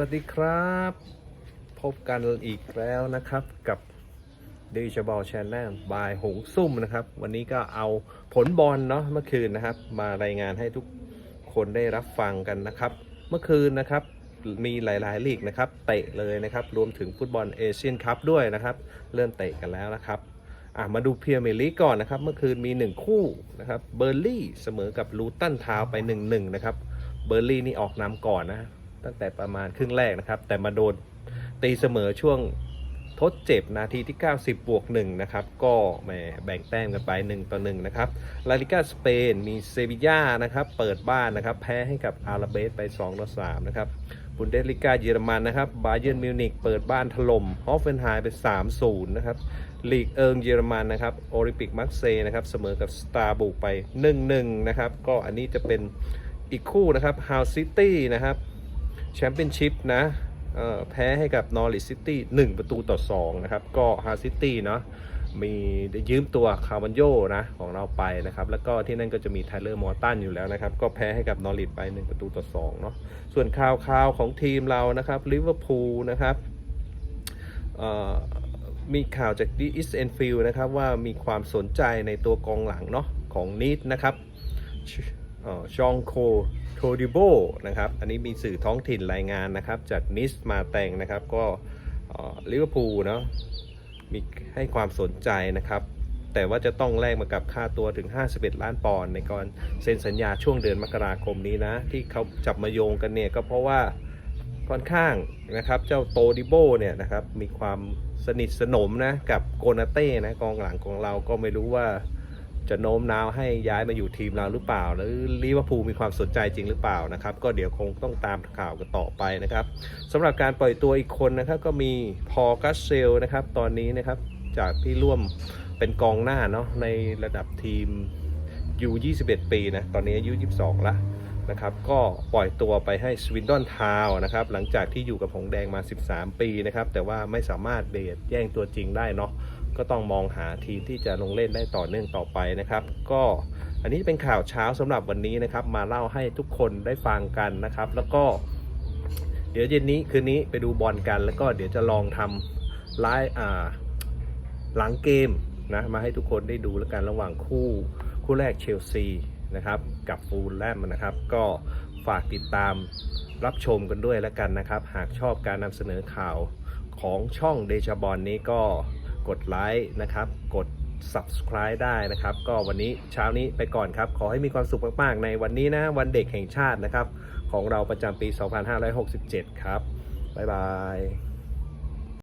วัสดีครับ พบกันอีกแล้วนะครับกับดิจิบอลชแนลบายหงซุ่มนะครับ วันนี้ก็เอาผลบอลเนาะเมื่อคืนนะครับ มารายงานให้ทุกคนได้รับฟังกันนะครับ เมื่อคืนนะครับมีหลายๆ ลีกนะครับ เตะเลยนะครับ รวมถึงฟุตบอลเอเชียนคัพด้วยนะครับ เริ่มเตะกันแล้วนะครับอะมาดูเพียร์เมลีกก่อนนะครับ เมื่อคืนมี 1 คู่นะครับเบอร์ลี่เสมอกับลูตันทาวน์ไป 1-1 นะครับเบอร์ลี่นี่ออกนำก่อนนะ ตั้งแต่ประมาณครึ่งแรกนะครับ แต่มาโดนตีเสมอช่วงทดเจ็บนาทีที่ 90 บวก1นะครับ ก็แหมแบ่งแต้มกันไป 1 ต่อ 1 นะครับ ลาลิกาสเปนมีเซบีย่านะครับ เปิดบ้านนะครับ แพ้ให้กับอาราเบสไป 2 ต่อ 3 นะครับบุนเดสลิกาเยอรมันนะครับ บาเยิร์นมิวนิกเปิดบ้านถล่มฮอฟเฟนไฮม์ไป 3-0 นะครับ ลีกเอิงเยอรมันนะครับ โอลิมปิกมักเซย์นะครับ เสมอกับสตาร์บุกไป 1-1 นะครับ ก็อันนี้จะเป็นอีกคู่นะครับ ฮาวซิตี้นะครับ แชมเปี้ยนชิพนะแพ้ให้กับนอริสซิตี้1ประตูต่อ 2 นะครับ ก็ฮาซิตี้เนาะมีได้ยืมตัวคาร์วันโยนะของเราไปนะครับ แล้วก็ที่นั่นก็จะมีไทเลอร์มอร์ตันอยู่แล้วนะครับ ก็แพ้ให้กับนอริสไป 1 ประตูต่อ2เนาะส่วนข่าวข่าวของทีมเรานะครับลิเวอร์พูลนะครับมีข่าวจากดิอิสเอนฟิลนะครับว่ามีความสนใจในตัวกองหลังเนาะของนิดนะครับ ชองโคโทดิโบนะครับ อันนี้มีสื่อท้องถิ่นรายงานนะครับ จากนิสมาแตงนะครับ ก็ลิเวอร์พูลเนาะมีให้ความสนใจนะครับ แต่ว่าจะต้องแลกมากับค่าตัวถึง 51 ล้านปอนด์ในการเซ็นสัญญาช่วงเดือนมกราคมนี้นะ ที่เขาจับมาโยงกันเนี่ยก็เพราะว่าค่อนข้างนะครับ เจ้าโตดิโบเนี่ยนะครับ มีความสนิทสนมนะกับโกนาเต้นะกองหลังของเราก็ไม่รู้ว่า จะโน้มน้าวให้ย้ายมาอยู่ทีมเราหรือเปล่า หรือลิเวอร์พูลมีความสนใจจริงหรือเปล่านะครับก็เดี๋ยวคงต้องตามข่าวกันต่อไปนะครับสำหรับการปล่อยตัวอีกคนนะครับก็มีพอกัสเซลนะครับตอนนี้นะครับจากที่ร่วมเป็นกองหน้าเนาะในระดับทีมยู21 ปีนะตอนนี้อายุ 22 ละนะครับก็ปล่อยตัวไปให้สวินดอนทาวนะครับหลังจากที่อยู่กับหงแดงมา 13 ปีนะครับแต่ว่าไม่สามารถเบียดแย่งตัวจริงได้เนาะ ก็ต้องมองหาทีมที่จะลงเล่นได้ต่อเนื่องต่อไปนะครับ ก็อันนี้เป็นข่าวเช้าสำหรับวันนี้นะครับ มาเล่าให้ทุกคนได้ฟังกันนะครับ แล้วก็ เดี๋ยวเย็นนี้คืนนี้ไปดูบอลกัน แล้วก็เดี๋ยวจะลองทำไลฟ์อ่าหลังเกมนะมาให้ทุกคนได้ดูแล้วกันระหว่างคู่คู่แรกเชลซีนะครับกับฟูลแลมนะครับ ก็ฝากติดตามรับชมกันด้วยแล้วกันนะครับ หากชอบการนำเสนอข่าวของช่องเดชบอลนี้ก็ กดไลค์นะครับ กด subscribe ได้นะครับ ก็วันนี้เช้านี้ไปก่อนครับ ขอให้มีความสุขมากๆ ในวันนี้นะ วันเด็กแห่งชาตินะครับ ของเราประจำปี 2567 ครับ บ๊ายบาย